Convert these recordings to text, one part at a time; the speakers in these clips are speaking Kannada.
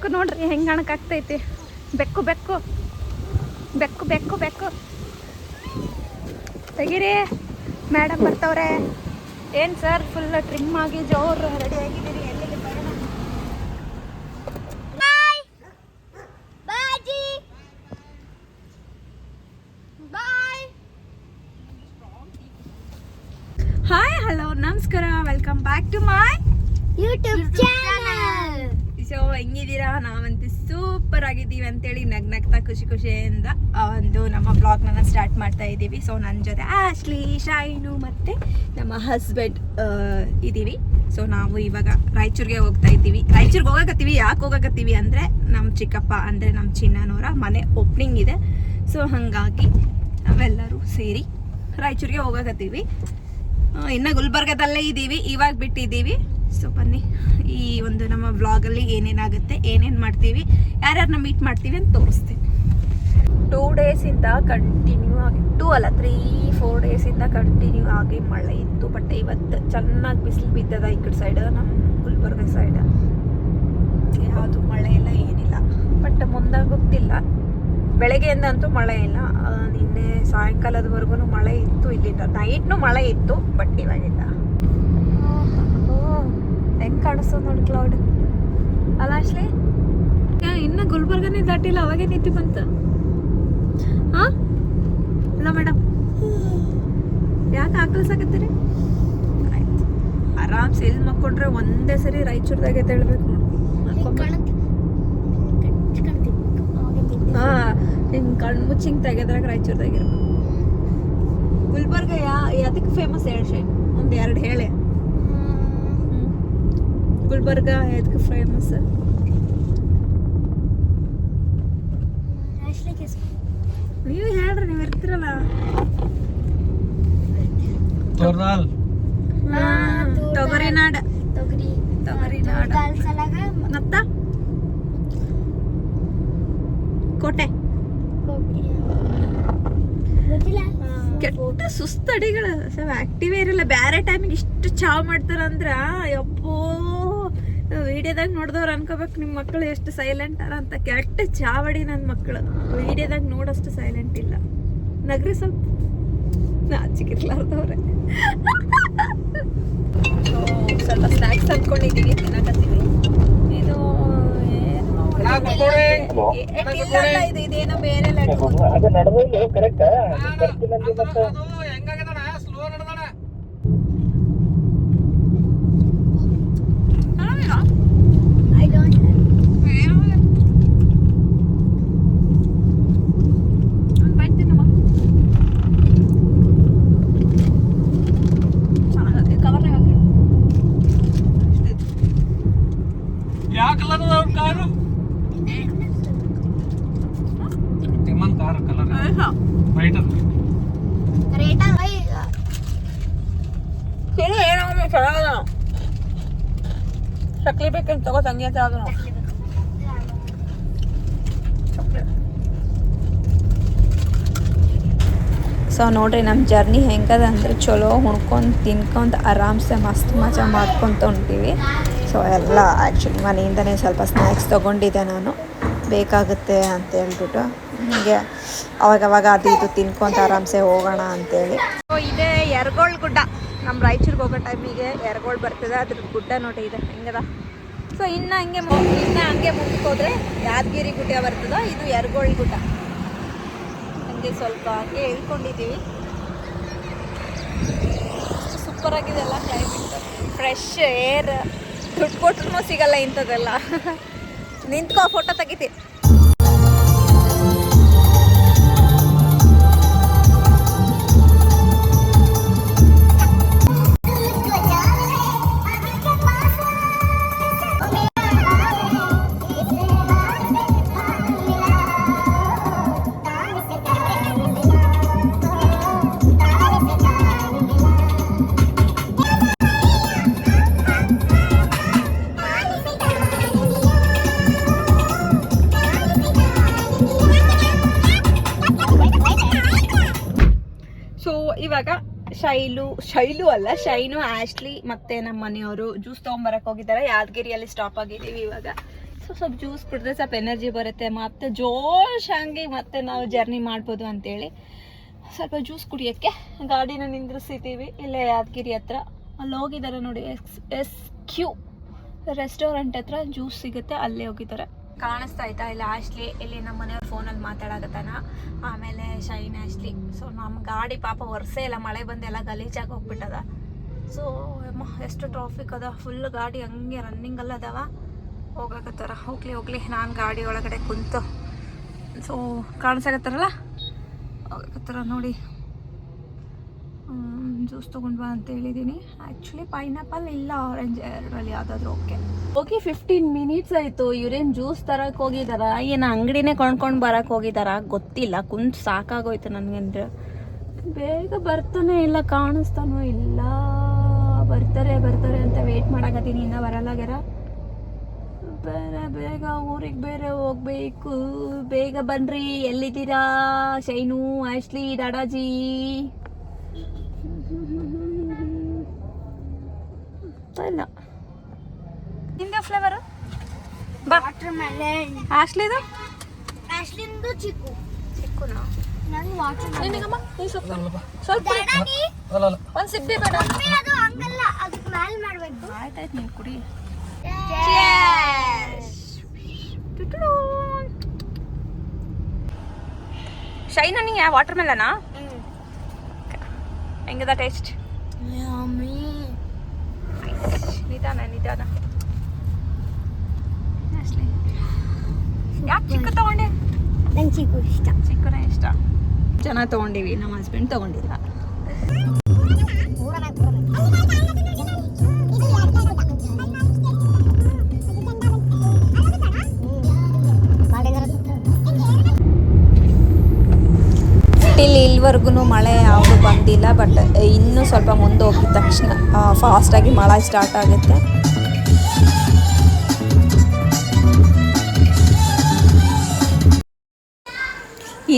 ಬೆಕ್ಕು ನೋಡ್ರಿ ಹೆಂಗೆ ಅಣಕಾಗ್ತೈತಿ. ಬೆಕ್ಕು ಬೆಕ್ಕು. ಬೆಕ್ಕು ಬೆಕ್ಕು ಬೆಕ್ಕು. ತೆಗೀರಿ. ಮೇಡಮ್ ಬರ್ತವ್ರೆ. ಏನು ಸರ್ ಫುಲ್ ಟ್ರಿಮ್ ಆಗಿ ಜೋರು ರೆಡಿ ಆಗಿದ್ದೀರಿ ಎಲ್ಲಿಗೆ ಬರೋಣ ಬಾಜಿ ಬಾಯ್ ಹಾಯ್ ಹಲೋ ನಮಸ್ಕಾರ welcome back to my YouTube channel so ಹೆಂಗಿದ್ದೀರಾ ನಾವಂತೂ ಆಗಿದ್ದೀವಿ ಅಂತೇಳಿ ನಗ್ ನಗ್ತಾ ಖುಷಿ ಖುಷಿಯಿಂದ ಒಂದು ನಮ್ಮ ಬ್ಲಾಗ್ನ ಸ್ಟಾರ್ಟ್ ಮಾಡ್ತಾ ಇದ್ದೀವಿ. ಸೊ ನನ್ನ ಜೊತೆ ಆಶ್ಲಿ ಶೈನು ಮತ್ತು ನಮ್ಮ ಹಸ್ಬೆಂಡ್ ಇದ್ದೀವಿ ಸೊ ನಾವು ಇವಾಗ ರಾಯಚೂರಿಗೆ ಹೋಗ್ತಾ ಇದ್ದೀವಿ. ರಾಯಚೂರಿಗೆ ಹೋಗಕತ್ತೀವಿ, ಯಾಕೆ ಹೋಗಕತ್ತೀವಿ ಅಂದರೆ ನಮ್ಮ ಚಿಕ್ಕಪ್ಪ ಅಂದರೆ ನಮ್ಮ ಚಿನ್ನನವರ ಮನೆ ಓಪನಿಂಗ್ ಇದೆ. ಸೊ ಹಾಗಾಗಿ ನಾವೆಲ್ಲರೂ ಸೇರಿ ರಾಯಚೂರಿಗೆ ಹೋಗಕತ್ತೀವಿ. ಇನ್ನು ಗುಲ್ಬರ್ಗದಲ್ಲೇ ಇದ್ದೀವಿ ಇವಾಗ ಬಿಟ್ಟಿದ್ದೀವಿ. ಸೊ ಬನ್ನಿ. ಈ ಒಂದು ನಮ್ಮ ವ್ಲಾಗಲ್ಲಿ ಏನೇನಾಗುತ್ತೆ, ಏನೇನು ಮಾಡ್ತೀವಿ ಯಾರ್ಯಾರನ್ನ ಮೀಟ್ ಮಾಡ್ತೀವಿ ಅಂತ ತೋರಿಸ್ತೀನಿ. ಟೂ ಡೇಸಿಂದ ಕಂಟಿನ್ಯೂ ಆಗಿ ಟೂ ಅಲ್ಲ ತ್ರೀ ಫೋರ್ ಡೇಸಿಂದ ಕಂಟಿನ್ಯೂ ಆಗಿ ಮಳೆ ಇತ್ತು ಬಟ್ ಇವತ್ತು ಚೆನ್ನಾಗಿ ಬಿಸಿಲು ಬಿದ್ದದ ಈ ಕಡೆ ಸೈಡ್ ನಮ್ಮ ಗುಲ್ಬರ್ಗ ಸೈಡ್ ಯಾವುದು ಮಳೆ ಇಲ್ಲ ಏನಿಲ್ಲ. ಬಟ್ ಮುಂದೆ ಗೊತ್ತಿಲ್ಲ. ಬೆಳಗ್ಗೆಯಿಂದ ಅಂತೂ ಮಳೆ ಇಲ್ಲ. ನಿನ್ನೆ ಸಾಯಂಕಾಲದವರೆಗೂ ಮಳೆ ಇತ್ತು ಇಲ್ಲಿಂದ. ನೈಟ್ನು ಮಳೆ ಇತ್ತು ಬಟ್ ಇವಾಗಿಲ್ಲ. ಹೆಂಗ್ ಕಾಣಿಸ್ತದೆ ನೋಡಿ ಕ್ಲೌಡ್ ಅಲ್ಲ ಅಶ್ಲಿ ಇನ್ನು ಗುಲ್ಬರ್ಗನೇ ದಾಟಿಲ್ಲ ಅವಾಗೇ ನಿಂತಿ ಬಂತ. ಹಾ? ಇಲ್ಲ ಮೇಡಮ್ ಯಾಕೆ ಹಾಕಲ್ಸಾಕತ್ತೀರಿ? ಆಯ್ತು. ಆರಾಮ್ಸೆ ಎಲ್ಲಿ ಮಕ್ಕೊಂಡ್ರೆ ಒಂದೇ ಸರಿ ರಾಯಚೂರ್ದಾಗ ಎದ್ದೇಳ್ಬೇಕು ಹಾಂ ಹಿಂಗೆ ಕಣ್ಣು ಮುಚ್ಚಿ ಹಿಂಗೆ ತೆಗೆದ್ರಾಗ ರಾಯಚೂರ್ದಾಗ ಇರ್ಬೇಕು. ಗುಲ್ಬರ್ಗ ಯಾ ಅದಕ್ಕೆ ಫೇಮಸ್ ಹೇಳಿ ಶೈನ್ ಒಂದ್ ಎರಡು ಹೇಳೆ. ಗುಲ್ಬರ್ಗ ಎದಕ್ಕೆ ಫೇಮಸ್ ನೀವು ಹೇಳ್ರಿ ನೀವು ಇರ್ತಿರಲ್ಲ ತೋರ್ನಾಲ್ ಹಾ, ತೊಗರಿ ನಾಡ ತೊಗರಿ ತೊಗರಿ ನಾಡ ಸಲಾಗ ಮತ್ತ ಕೋಟೆ ಗೊತ್ತಿಲ್ಲ ಕೆಟ್ಟ ಸುಸ್ತಡಿಗಳು ಸ್ವಲ್ಪ ಆಕ್ಟಿವೇ ಇರಲ್ಲ ಬೇರೆ ಟೈಮಿಗೆ ಇಷ್ಟು ಚಾವ್ ಮಾಡ್ತಾರಂದ್ರ ಯಪ್ಪೋ ವಿಡಿಯೋದಾಗ ನೋಡಿದವ್ರು ಅನ್ಕೋಬೇಕು ನಿಮ್ಮ ಮಕ್ಕಳು ಎಷ್ಟು ಸೈಲೆಂಟ್ ಅರ ಅಂತ ಕೆಟ್ಟ ಚಾವಡಿ ನನ್ನ ಮಕ್ಕಳು ವಿಡಿಯೋದಾಗ ನೋಡೋಷ್ಟು ಸೈಲೆಂಟ್ ಇಲ್ಲ ನಗ್ರಿ ಸ್ವಲ್ಪ ನಾಚಿಕಿರ್ಲಾರ್ದವ್ರೆ ಸ್ವಲ್ಪ ಸ್ನ್ಯಾಕ್ಸ್ ಅಂದ್ಕೊಂಡಿದ್ದೀನಿ ತಿನ್ನಕತ್ತೀನಿ ಇದು ಏನೋ ಎ- ಲಡ್ಡು ಇಲ್ಲ ಇದು ಇದೇನೋ ಬೇರೆ ಲಡ್ಡು ಅದು ನಡೆದಿಲ್ಲ ಕರೆಕ್ಟ್ ಬರ್ತೀನಿ ಮತ್ತೆ ಹೆಂಗಾಗದಣ ಸ್ಲೋ ನಡೆದಣ ಐ ಡೋಂಟ್ ಯಾವ ಕಲರ್ ಅದಾವ ಕಾರು ತಿಮ್ಮನ್ ಕಾರ್ ಕಲರ್ ವೈಟ್ ಅದ ರೇಟ ಚಕ್ಲಿ ಬೇಕಂತ ತಗೋ ತಂಗಿ ಅಂತ ಆಗ ಸೊ ನೋಡ್ರಿ ನಮ್ಮ ಜರ್ನಿ ಹೆಂಗದ ಅಂದ್ರೆ ಚಲೋ ಉಣ್ಕೊಂಡು ತಿನ್ಕೊಂತ ಆರಾಮ್ಸೆ ಮಸ್ತ್ ಮಜಾ ಮಾಡ್ಕೊಂತ ಹೊಂಟೀವಿ ಸೊ ಎಲ್ಲ ಆ್ಯಕ್ಚುಲಿ ಮನೆಯಿಂದನೇ ಸ್ವಲ್ಪ ಸ್ನ್ಯಾಕ್ಸ್ ತೊಗೊಂಡಿದ್ದೆ ನಾನು. ಬೇಕಾಗುತ್ತೆ ಅಂತ ಹೇಳ್ಬಿಟ್ಟು. ಹೀಗೆ ಅವಾಗವಾಗ ಅದು ಇದು ತಿನ್ಕೊಂತ ಆರಾಮ್ಸೆ ಹೋಗೋಣ ಅಂತೇಳಿ. ಸೊ ಇದೇ ಎರಗೋಳ್ ಗುಡ್ಡ. ನಮ್ಮ ರಾಯಚೂರಿಗೆ ಹೋಗೋ ಟೈಮಿಗೆ ಎರಗೋಳ್ ಬರ್ತದೆ. ಅದ್ರ ಗುಡ್ಡ ನೋಡಿ ಇದೆ. ಹೆಂಗದ? ಸೊ ಇನ್ನು ಹಂಗೆ ಇನ್ನು ಹಂಗೆ ಹೋದ್ರೆ ಯಾದಗಿರಿ ಗುಡ್ಡ ಬರ್ತದ, ಇದು ಯರಗೋಳ್ ಗುಡ್ಡ. ಹಂಗೆ ಸ್ವಲ್ಪ ಹಂಗೆ ಹೇಳ್ಕೊಂಡಿದ್ದೀವಿ ಸೂಪರ್ ಆಗಿದೆ ಅಲ್ಲ ಕ್ಲೈಮೇಟ್ ಫ್ರೆಶ್ ಏರ್ ದುಡ್ಡು ಕೊಟ್ರು ಸಿಗಲ್ಲ ಇಂಥದ್ದೆಲ್ಲ. ನಿಂತ್ಕೋ ಫೋಟೋ ತೆಗಿತಿ. ಶೈಲು ಶೈಲು ಅಲ್ಲ, ಶೈನು, ಆಶ್ಲಿ ಮತ್ತೆ ನಮ್ಮ ಮನೆಯವರು ಜ್ಯೂಸ್ ತೊಗೊಂಬರಕ್ಕೆ ಹೋಗಿದ್ದಾರೆ. ಯಾದಗಿರಿಯಲ್ಲಿ ಸ್ಟಾಪ್ ಆಗಿದ್ದೀವಿ ಇವಾಗ. ಸೊ ಸ್ವಲ್ಪ ಜ್ಯೂಸ್ ಕುಡಿದ್ರೆ ಸ್ವಲ್ಪ ಎನರ್ಜಿ ಬರುತ್ತೆ. ಮತ್ತೆ ಜೋಶಾಗಿ ಮತ್ತೆ ನಾವು ಜರ್ನಿ ಮಾಡ್ಬೋದು ಅಂತೇಳಿ. ಸ್ವಲ್ಪ ಜ್ಯೂಸ್ ಕುಡಿಯೋಕ್ಕೆ ಗಾಡಿನ ನಿಂದ್ರಿಸಿದ್ದೀವಿ. ಇಲ್ಲೇ ಯಾದಗಿರಿ ಹತ್ರ. ಅಲ್ಲಿ ಹೋಗಿದ್ದಾರೆ ನೋಡಿ, ಎಸ್ ಎಸ್ ಕ್ಯೂ ರೆಸ್ಟೋರೆಂಟ್ ಹತ್ರ ಜ್ಯೂಸ್ ಸಿಗುತ್ತೆ. ಅಲ್ಲೇ ಹೋಗಿದ್ದಾರೆ. ಕಾಣಿಸ್ತಾ ಇತ್ತ ಇಲ್ಲಿ ಆಶ್ಲಿ ಇಲ್ಲಿ ನಮ್ಮ ಮನೆಯವ್ರ ಫೋನಲ್ಲಿ ಮಾತಾಡಕತ್ತಾನ. ಆಮೇಲೆ ಶೈನ್ ಆಶ್ಲಿ ಸೊ ನಮ್ಮ ಗಾಡಿ ಪಾಪ ವರ್ಷೆ ಇಲ್ಲ. ಮಳೆ ಬಂದೆಲ್ಲ ಗಲೀಜಾಗಿ ಹೋಗ್ಬಿಟ್ಟದ. ಸೊ ಎಷ್ಟು ಟ್ರಾಫಿಕ್ ಅದ. ಫುಲ್ ಗಾಡಿ ಹಂಗೆ ರನ್ನಿಂಗಲ್ಲ ಅದಾವ. ಹೋಗಕತ್ತಾರ. ಹೋಗ್ಲಿ ಹೋಗ್ಲಿ. ನಾನು ಗಾಡಿ ಒಳಗಡೆ ಕುಂತು. ಸೊ ಕಾಣಿಸಕತ್ತಾರಲ್ಲ? ಹೋಗಕತ್ತಾರ ನೋಡಿ. ಜ್ಯೂಸ್ ತೊಗೊಂಡು ಬಾ ಅಂತ ಹೇಳಿದ್ದೀನಿ ಆ್ಯಕ್ಚುಲಿ ಪೈನಾಪಲ್ ಇಲ್ಲ ಆರೆಂಜ್ ಎರಡರಲ್ಲಿ ಯಾವುದಾದ್ರೂ ಓಕೆ ಓಕೆ ಫಿಫ್ಟೀನ್ ಮಿನಿಟ್ಸ್ ಆಯಿತು. ಇವ್ರೇನು ಜ್ಯೂಸ್ ತರಕ್ಕೆ ಹೋಗಿದಾರ? ಏನು ಅಂಗಡಿನೇ ಕೊಂಡ್ಕೊಂಡು ಬರಕ್ಕೆ ಹೋಗಿದಾರ? ಗೊತ್ತಿಲ್ಲ. ಕುಂತು ಸಾಕಾಗೋಯ್ತು ನನಗಂದ್ರೆ ಬೇಗ ಬರ್ತಾನೆ ಇಲ್ಲ, ಕಾಣಿಸ್ತಾನೋ ಇಲ್ಲ. ಬರ್ತಾರೆ ಬರ್ತಾರೆ ಅಂತ ವೇಟ್ ಮಾಡಕತ್ತೀನಿ. ಇನ್ನೂ ಬರಲ್ಲಾಗ್ಯಾರ ಬೇರೆ, ಬೇಗ ಊರಿಗೆ ಬೇರೆ ಹೋಗ್ಬೇಕು. ಬೇಗ ಬನ್ರಿ. ಎಲ್ಲಿದ್ದೀರಾ? ಶೈನು, ಆಶ್ಲಿ, ಡಾಡಾಜಿ? ಇಲ್ಲ ನಿಂದ ಫ್ಲೇವರ್ ಬಾ ವಾಟರ್ ಮೆಲನ್ ಆಶ್ಲಿದು ಅಷ್ಟಿಂದು ಚಿಕ್ಕು ಚಿಕ್ಕುನಾ ನಂಗೆ ವಾಟರ್ ನಿನಗಮ್ಮ ನೀ ಸ್ವಲ್ಪ ಸ್ವಲ್ಪ ಅಲ್ಲ ಅಲ್ಲ ಒಂದು ಸಿಬ್ಬೆ ಬೇಡ ಅದು ಹಂಗಲ್ಲ ಅದಕ್ಕೆ ಮ್ಯಾಲ್ ಮಾಡ್ಬೇಕು ಆಯ್ತಾಯ್ತು ನೀನು ಕುಡಿ ಶೈನ್ ನಿಂಗೆ ವಾಟರ್ ಮೆಲನಾ ಹೆಂಗದ ಟೇಸ್ಟ್ ನಿಧಾನ ನಿಧಾನ ಯಾಕೆ ಚಿಕ್ಕ ತಗೊಂಡೆ. ನಂಗೆ ಚಿಕ್ಕು ಇಷ್ಟ. ಚಿಕ್ಕನೇ ಇಷ್ಟ. ಜನ ತಗೊಂಡಿವಿ ನಮ್ಮ ಹಸ್ಬೆಂಡ್ ತಗೊಂಡಿಲ್ಲ. ಇಲ್ಲಿ ಇಲ್ಲಿವರೆಗೂ ಮಳೆ ಯಾವುದು ಬಂದಿಲ್ಲ ಬಟ್ ಇನ್ನೂ ಸ್ವಲ್ಪ ಮುಂದೆ ಹೋಗಿದ ತಕ್ಷಣ ಫಾಸ್ಟಾಗಿ ಮಳೆ ಸ್ಟಾರ್ಟ್ ಆಗುತ್ತೆ.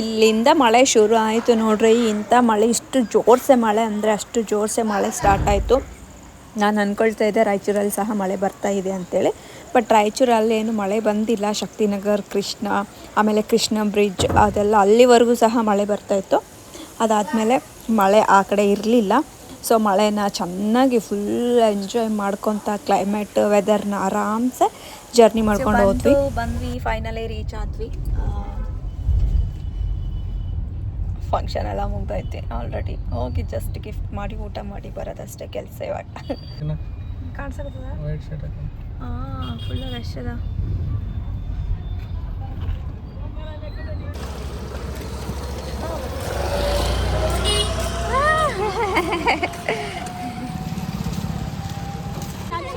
ಇಲ್ಲಿಂದ ಮಳೆ ಶುರು ಆಯಿತು ನೋಡ್ರಿ, ಇಂಥ ಮಳೆ, ಇಷ್ಟು ಜೋರ್ಸೆ ಮಳೆ ಅಂದರೆ ಅಷ್ಟು ಜೋರ್ಸೆ ಮಳೆ ಸ್ಟಾರ್ಟ್ ಆಯಿತು. ನಾನು ಅಂದ್ಕೊಳ್ತಾ ಇದ್ದೆ ರಾಯಚೂರಲ್ಲಿ ಸಹ ಮಳೆ ಬರ್ತಾ ಇದೆ ಅಂತೇಳಿ ಬಟ್ ರಾಯಚೂರಲ್ಲಿ ಏನು ಮಳೆ ಬಂದಿಲ್ಲ. ಶಕ್ತಿನಗರ್, ಕೃಷ್ಣ, ಆಮೇಲೆ ಕೃಷ್ಣ ಬ್ರಿಡ್ಜ್ ಅದೆಲ್ಲ ಅಲ್ಲಿವರೆಗೂ ಸಹ ಮಳೆ ಬರ್ತಾ ಇತ್ತು. ಅದಾದಮೇಲೆ ಮಳೆ ಆ ಕಡೆ ಇರಲಿಲ್ಲ. ಸೊ ಮಳೆನ ಚೆನ್ನಾಗಿ ಫುಲ್ ಎಂಜಾಯ್ ಮಾಡ್ಕೊತ ಕ್ಲೈಮೇಟ್ ವೆದರ್ನ ಆರಾಮ್ಸೆ ಜರ್ನಿ ಮಾಡ್ಕೊಂಡು ಹೋದ್ವಿ. ಬಂದ್ವಿ ಫೈನಲಿ ರೀಚ್ ಆದ್ವಿ. ಫಂಕ್ಷನ್ ಎಲ್ಲ ಮುಗ್ದೈತೆ ಆಲ್ರೆಡಿ ಹೋಗಿ ಜಸ್ಟ್ ಗಿಫ್ಟ್ ಮಾಡಿ ಊಟ ಮಾಡಿ ಬರೋದಷ್ಟೇ ಕೆಲಸ ಇವಾಗ. ಹಾಂ ಫುಲ್ ರಶ್ ಅದ.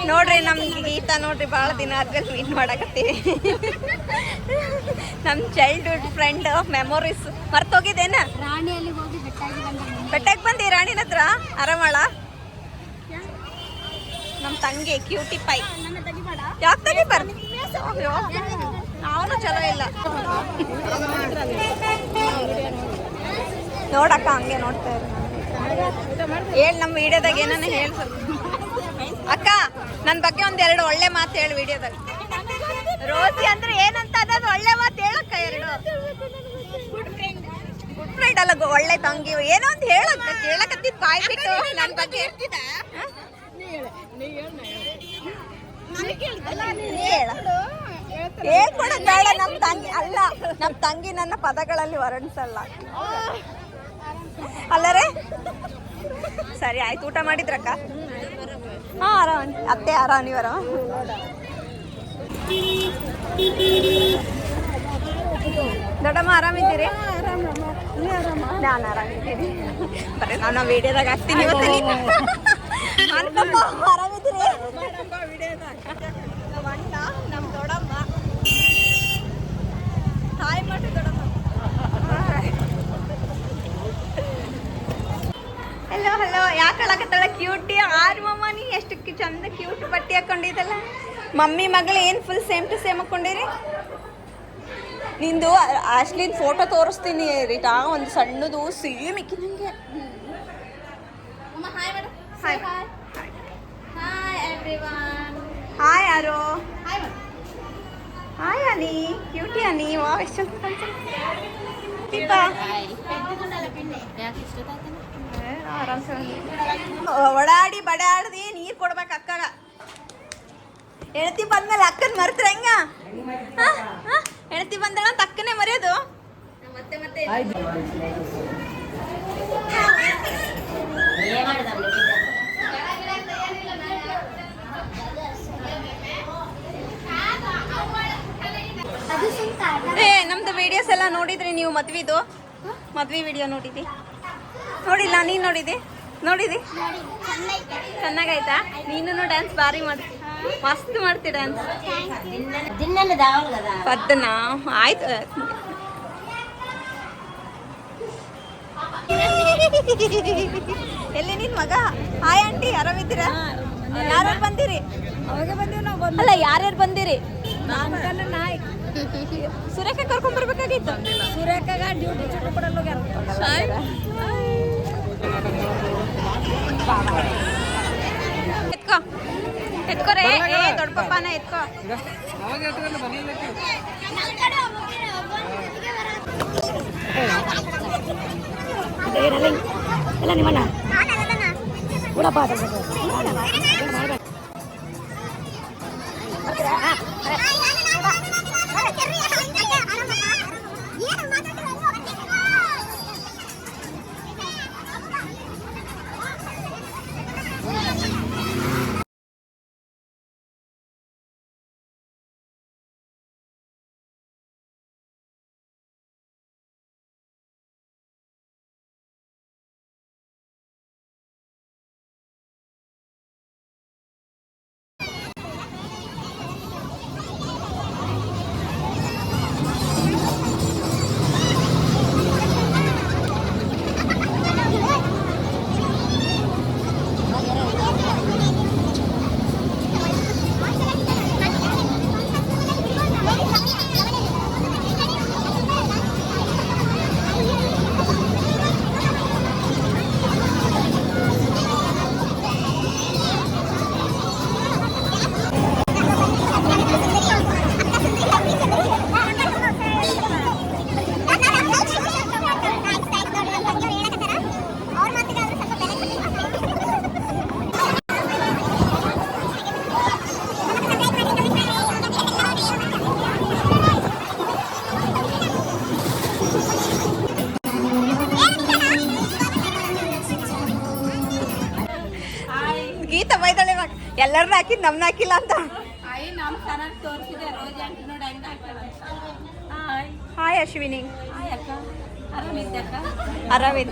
ನೋಡ್ರಿ ನಮ್ಗೆ ಗೀತ ನೋಡ್ರಿ ಭಾಳ ದಿನ ಆದ್ಮೇಲೆ ಮೀಟ್ ಮಾಡಕತ್ತೀವಿ ನಮ್ಮ ಚೈಲ್ಡ್ಹುಡ್ ಫ್ರೆಂಡ್ ಮೆಮೊರೀಸ್ ಮರ್ತೋಗಿದ್ದೇನ? ರಾಣಿಯಲ್ಲಿ ಹೋಗಿ ಬೆಟ್ಟಕ್ಕೆ ಬಂದಿ ರಾಣಿನ ಹತ್ರ? ಆರಾಮಳ ನಮ್ಮ ತಂಗಿ ಕ್ಯೂಟಿ ಪೈ ನನ್ನ ತಂಗಿ ಬರ್ ಅವನು ಚಲೋ ಇಲ್ಲ. ನೋಡಕ್ಕ ಹಂಗೆ ನೋಡ್ತಾ ಇರು ಹೇಳಿ ನಮ್ಮ ವಿಡಿಯೋದಾಗ ಏನಾನ ಹೇಳಿ ಅಕ್ಕ ನನ್ನ ಬಗ್ಗೆ ಒಂದೆರಡು ಒಳ್ಳೆ ಮಾತು ಹೇಳಿ ವಿಡಿಯೋದಾಗ. ರೋಸಿ ಅಂದ್ರೆ ಏನಂತ ಅನ್ನೋದು ಒಳ್ಳೆ ಮಾತು ಹೇಳಕ್ಕ ಎರಡು. ಗುಡ್ ಫ್ರೆಂಡ್ ಅಲ್ಲ ಒಳ್ಳೆ ತಂಗಿ. ಏನೋ ಒಂದು ಹೇಳಕ್ಕ ಕೇಳಕತ್ತಿದ್ ಬಾಯ್ ಬಿಟ್ಟು ನನ್ನ ಬಗ್ಗೆ. ಹೇಳ್ಕೊಡ ನಮ್ ನಮ್ಮ ತಂಗಿ ಅಲ್ಲ ನಮ್ಮ ತಂಗಿ ನನ್ನ ಪದಗಳಲ್ಲಿ ವರ್ಣಿಸಲ್ಲ. ಅಲ್ಲರೇ? ಸರಿ, ಆಯ್ತು, ಊಟ ಮಾಡಿದ್ರಕ್ಕ? ಹಾ, ಆರಾಮ್. ಅತ್ತೆ ಆರಾಮ್, ನೀವ್ ಆರಾಮ? ದೊಡ್ಡಮ್ಮ ಆರಾಮಿದ್ದೀರಿ ನಾನು ಆರಾಮಿದ್ದೀನಿ ಬರೀ, ನಾನು ವಿಡಿಯೋದಾಗ ಹಾಕ್ತೀನಿ ಇವತ್ತು ಅನ್ಕಮ್ಮ ಆರಾಮಿದ್ದೀರಿ ನಮ್ಮ ದೊಡ್ಡಮ್ಮ. ಹಾಯ್ ಮಾಡಿ ದೊಡ್ಡಮ್ಮ ಹಲೋ ಹಲೋ ಯಾಕೆ ಹೇಳಕತ್ತಾಳ ಕ್ಯೂಟಿ ಆರು ಮಮ್ಮ ನೀ? ಎಷ್ಟು ಚಂದ ಕ್ಯೂಟ್ ಬಟ್ಟೆ ಹಾಕೊಂಡಿದ್ದಲ್ಲ. ಮಮ್ಮಿ ಮಗಳು ಏನು ಫುಲ್ ಸೇಮ್ ಟು ಸೇಮ್ ಹಾಕೊಂಡಿರಿ? ನಿಂದು ಆಶ್ಲಿನ್ ಫೋಟೋ ತೋರಿಸ್ತೀನಿ ರೀಟಾ. ಒಂದು ಸಣ್ಣದು ಸೇಮ್ ಇಕ್ಕಿ ನನಗೆ ಹಾಯ್ ಹಾಯ್ ಎವ್ರಿವನ್ ಹಾಯ್ ಯಾರು? ಹಾಯ್ ಅನಿ. ಕ್ಯೂಟಿ ಅನಿ? ವಾ ಎಷ್ಟು ಓಡಾಡಿ ಬಡಾಡ್ದಿ, ನೀರು ಕೊಡ್ಬೇಕು ಅಕ್ಕಗ. ಹೆಣ್ತಿ ಬಂದ್ಮೇಲೆ ಅಕ್ಕನ್ ಮರ್ತ್ರ ಹೆಂಗ? ಹೆಣ್ತಿ ಬಂದಳ ಅಂತ ಅಕ್ಕನೇ ಮರೆಯೋದು? ಮತ್ತೆ ನಮ್ದು ವಿಡಿಯೋಸ್ ಎಲ್ಲ ನೋಡಿದ್ರಿ ನೀವು ಮದ್ವಿದು? ಮದ್ವಿ ವಿಡಿಯೋ ನೋಡಿದಿ ನೋಡಿಲ್ಲ ನೀನು ನೋಡಿದಿ? ನೋಡಿದಿ? ಚೆನ್ನಾಗೈತಾ ನೀನು ಡ್ಯಾನ್ಸ್ ಭಾರಿ ಮಾಡ್ತಿ ಮಸ್ತ್ ಮಾಡ್ತಿ ಡ್ಯಾನ್ಸ್ ಪದ್ದನ ಆಯ್ತು. ಎಲ್ಲಿ ನಿನ್ ಮಗ? ಹಾಯ್ ಆಂಟಿ ಆರಾಮಿದ್ದೀರಾ? ಯಾರ್ಯಾರು ಬಂದಿರಿ? ಅವಾಗ ಬಂದೀವಿ ನಾವು ಅಲ್ಲ ಯಾರ್ಯಾರು ಬಂದಿರಿ? ನಾಯಿ. ಸುರೇಖ ಕರ್ಕೊಂಡ್ ಬರ್ಬೇಕಾಗಿತ್ತು? ಸುರೇಖಾಗ ಡ್ಯೂಟಿ ಚುಟ್ಟು ಕೊಡಲ್ಲ ಎತ್ಕೋ ಎತ್ಕೋರೆ ಏ ದೊಡ್ಡ ಪಪ್ಪನ ಎತ್ಕೋ ಗೀತ ನಮ್ನ ಹಾಕಿಲ್ಲ ಅಂತ. ಹಾಯ್. ಅಶ್ವಿನಿ. ಆರಾಮಿದ್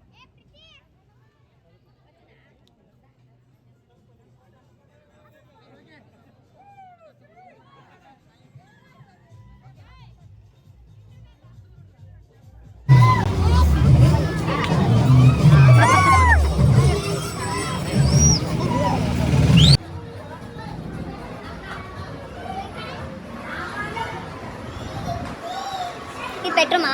வாக்கு பெற்றோமா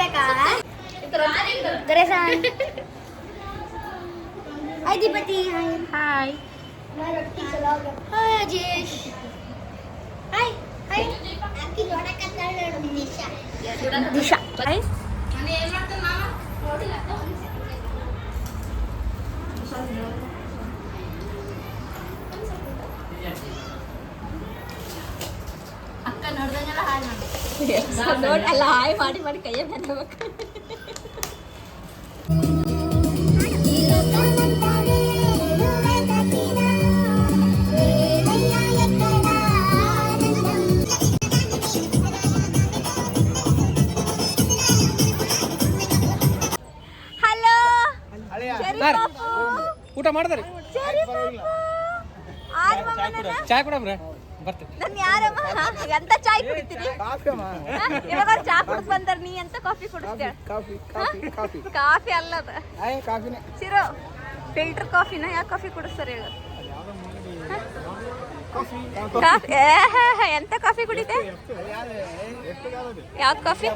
ರೊಟ್ಟಿ ಬೇಕಾ Ganesha hi Deepti hi hi ನಾ ರೊಟ್ಟಿ ಚಲೋ ಹಾಯ್ ಅಜೇಶ್ ಹಾಯ್ ಹಾಯ್ ಅಕ್ಕಿ ನೋಡಕತ್ತಾಳ ನೋಡು ದಿಶಾ ದಿಶಾ ಹಾಯ್ ಏನ್ ಮಾಡ್ತಾನ ಮಾಮ ಅಕ್ಕ ನೋಡ್ದಂಗೆಲ್ಲ ಹಾಯ್ ಮಾಡಿ ನೋಡಿ ಅಲ್ಲ ಹಾಯ್ ಮಾಡಿ ಮಾಡಿ ಕೈಯ ಮೇಲೆ ಹಲೋ ಶರಿ ಪಾಪು. ಊಟ ಮಾಡಿದ್ರಿ? ಶರಿ ಪಾಪು. ನನ್ ಯಾರಮ್ಮ? ಎಂತ ಚಾಯ್ ಕುಡಿತೀರಿ? ಇವಾಗ ಚಾ ಕುಡಿದ್ ಬಂದಾರ ನೀ ಎಂತ coffee ಕುಡಿಸ್ತೀಯ? Coffee coffee coffee coffee. ಅಲ್ಲದ ಸಿರೋ ಫಿಲ್ಟರ್ ಕಾಫಿನ? ಯಾವ ಕಾಫಿ ಕುಡಿಸ್ತಾರೆ ಹೇಳು. ಕಾಫಿ ಎಂತ ಕುಡಿತೆ ಯಾವ್ದು ಕಾಫಿ.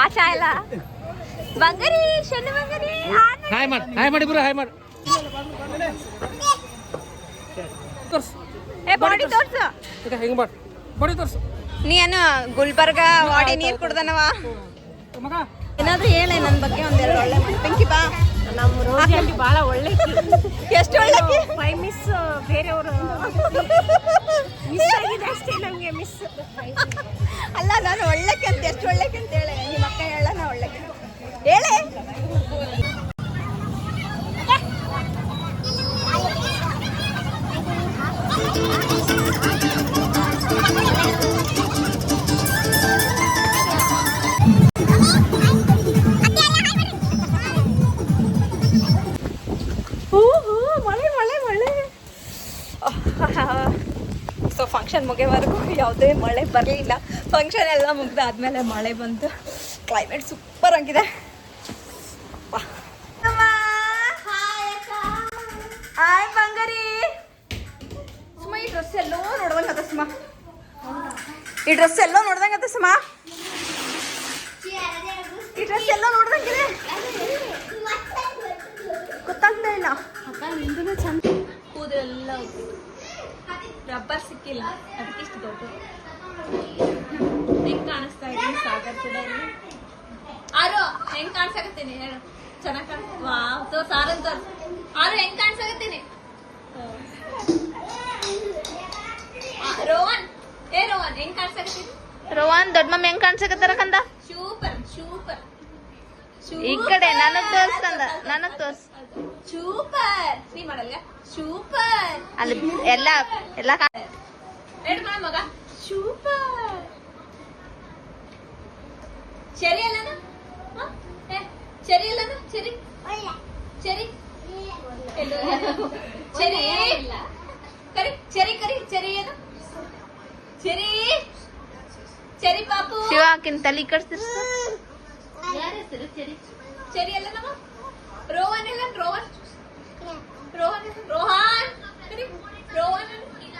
ಆ ಚಾ ಇಲ್ಲ ಬಂಗರಿ ಶನಿ ಬಂಗಾರಿ ಹಾಯ್ ಮಾಡಿ ಹಾಯ್ ಮಾಡಿ ಬ್ರೋ ಹಾಯ್ ಮಾಡಿ. ತೋರ್ಸು. ಏ ಬಾಡಿ ತೋರ್ಸು. ಈಗ ಹೆಂಗ್ ಮಾಡಿ. ಬಡಿ ತೋರ್ಸು. ನೀ ಏನು ಗುಲ್ಬರ್ಗ ವಾಡಿ ನೀರ್ ಕುಡ್ದನವ? ಮಗ. ಏನಾದ್ರೂ ಹೇಳೆ ನನ್ನ ಬಗ್ಗೆ ಒಂದೆರಡು ಒಳ್ಳೆ ಮಾತು. ಬೆಂಕಿ ಬಾ. ನಮ್ಮ ರೋಜಿ ಬಹಳ ಒಳ್ಳೆ ಎಷ್ಟು ಒಳ್ಳೆ ಫೈ ಮಿಸ್ ಬೇರೆಯವರು. ಮಿಸ್ ಆಗಿದೆ ಅಷ್ಟೇ ನಮಗೆ ಮಿಸ್ ಅಲ್ಲ ನಾನು ಒಳ್ಳೆಕೆ ಅಂತ ಎಷ್ಟು ಒಳ್ಳೆಕೆ ಅಂತ ಹೇಳೆ. ನಿಮ್ಮ ಅಕ್ಕ ಹೇಳ ನಾ ಒಳ್ಳೆಕೆ ಹೇಳೆ. ಸೊ ಫಂಕ್ಷನ್ ಮುಗಿಯೋವರೆಗೂ ಯಾವುದೇ ಮಳೆ ಬರಲಿಲ್ಲ. ಫಂಕ್ಷನ್ ಎಲ್ಲ ಮುಗ್ದಾದ್ಮೇಲೆ ಮಳೆ ಬಂತು. ಕ್ಲೈಮೇಟ್ ಸೂಪರ್ ಆಗಿದೆ ಈ ಡ್ರೆಸ್ ಎಲ್ಲ ನೋಡ್ದಂಗತ್ತೆ ಸಮ? ಈ ಡ್ರೆಸ್ ಎಲ್ಲ ನೋಡ್ದಂಗಿದೆ. ಗೊತ್ತಾಗ್ತಾ ಇಲ್ಲ. ಕೂದಲೆಲ್ಲ ರಬ್ಬರ್ ಸಿಕ್ಕಿಲ್ಲ. ಅದಕ್ಕೆ ಇಷ್ಟು ದೊಡ್ಡ ಹೆಂಗ್ ಕಾಣಿಸ್ತಾ ಇದ್ದೀನಿ ಸಾಗರ್ ಕೂಡ ಇಲ್ಲಿ ಆರು, ಹೆಂಗ್ ಕಾಣಿಸಾಕತ್ತೀನಿ ಹೇಳು. ಚೆನ್ನಾಗಿ ಕಾಣಿಸ್ ವಾ ತೋರ್ಸ್ ಆರನ್ ತೋರ್ಸ್ ಆರು, ಹೆಂಗ್ ಕಾಣಿಸಾಕತ್ತೀನಿ ರೋಹನ್ ಹೆಂಗ್ ರೋಹನ್ ದೊಡ್ಡ ಮಮ್ಮಿ ಹೆಂಗ್ ಕಾಣ್ಸಕತ್ತಾರ ಕಂದ? Super super. ಈ ಕಡೆ ನನಗ್ ತೋರ್ಸ್ ಕಂದ ನನಗ್ ತೋರ್ಸ್. ಸೂಪರ್. ನೀ ಮಾಡಲ್ಲ ಸೂಪರ್. ಅಲ್ಲಿ ಎಲ್ಲ ಎಲ್ಲ ಕಾ- ರೆಡ್ ಮಾಡ ಮಗ. ಸೂಪರ್. ಸರಿ ಅಲ್ಲನ? ಸರಿ ಅಲ್ಲನ? ಸರಿ ಸರಿ ಎಲ್ಲೋ? ಸರಿ ಕರಿ ಸರಿ ಕರಿ ಸರಿ ಏನು ಸರಿ ಸರಿ ಪಾಪು ಶಿವ ಆಕಿನ್ ತಲಿ ಕಟ್ಸಿರ್ಸ ಸರಿ ಅಲ್ಲ ನಮ್ಮ ರೋಹನ್ ಇಲ್ಲ ರೋಹನ್ ರೋಹನ್ ಇಲ್ಲ? ರೋಹನ್ ಕರಿ ರೋಹನ್ ಇಲ್ಲ?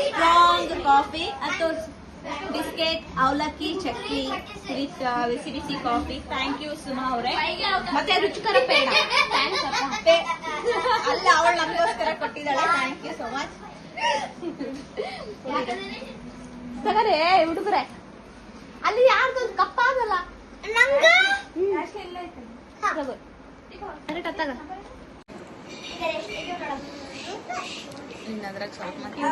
ಸ್ಟ್ರಾಂಗ್ ಕಾಫಿ ಅಥವಾ ಬಿಸ್ಕೆಟ್ ಅವಲಕ್ಕಿ ಚಕ್ಕಿ ವಿತ್ ಬಿಸಿ ಬಿಸಿ ಕಾಫಿ. ಥ್ಯಾಂಕ್ ಯು ಸುಮಾ ಅವರೇ. ಮತ್ತೆ ರುಚಿಕರ ಪೇಡ. ಅಲ್ಲ ಅವಳು ನಮಗೋಸ್ಕರ ಕೊಟ್ಟಿದ್ದಾಳೆ. ಥ್ಯಾಂಕ್ ಯು ಸೋ ಮಚ್ ಸಗರೇ ಹುಡುಗರೆ. ಅಲ್ಲಿ ಯಾರ್ದು ಕಪ್ಪ ಆಗಲ್ಲ ಇನ್ನದ್ರಾಗ ಸ್ವಲ್ಪ ಮತ್ತೆ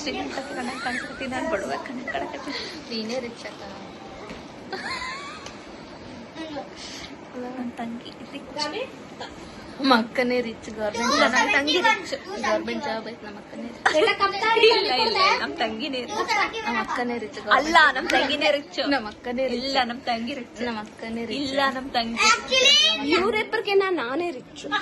ಶ್ರೀಮಂತ ಕಣ್ಣಾಗ ಕಾಣಿಸ್ಕತ್ತೀನಿ ನಾನು ಬಡವ ಕಣ್ಣಾಗ ಕಾಣಕತ್ತೀನಿ. ನೀನೇ ರಿಚ್ ಅಕ್ಕ. ನನ್ನ ತಂಗಿ ನಮ್ಮ ಅಕ್ಕನೇ ರಿಚ್ ಗೌರ್ಮೆಂಟ್ ನಮ್ಮ ತಂಗಿ ರಿಚ್ ಗೌರ್ಮೆಂಟ್ ಜಾಬ್ ಐತೆ ನಮ್ಮ ಅಕ್ಕನೇ. ಇಲ್ಲ ಇಲ್ಲ ನಮ್ಮ ತಂಗಿನೇ ರಿಚ್ ನಮ್ಮ ಅಕ್ಕನೇ ರಿಚ್ ಅಲ್ಲ ನಮ್ ತಂಗಿನೇ ರಿಚ್ ನಮ್ಮ ಅಕ್ಕನೇ ರಿಚ್ ಇಲ್ಲ ನಮ್ ತಂಗಿ ರಿಚ್ ನಮ್ಮ ಅಕ್ಕನೇ ರಿಚ್ ಇಲ್ಲ ನಮ್ ತಂಗಿ ಇವರಿಬ್ಬರಿಗೆ ನಾನೇ ರಿಚ್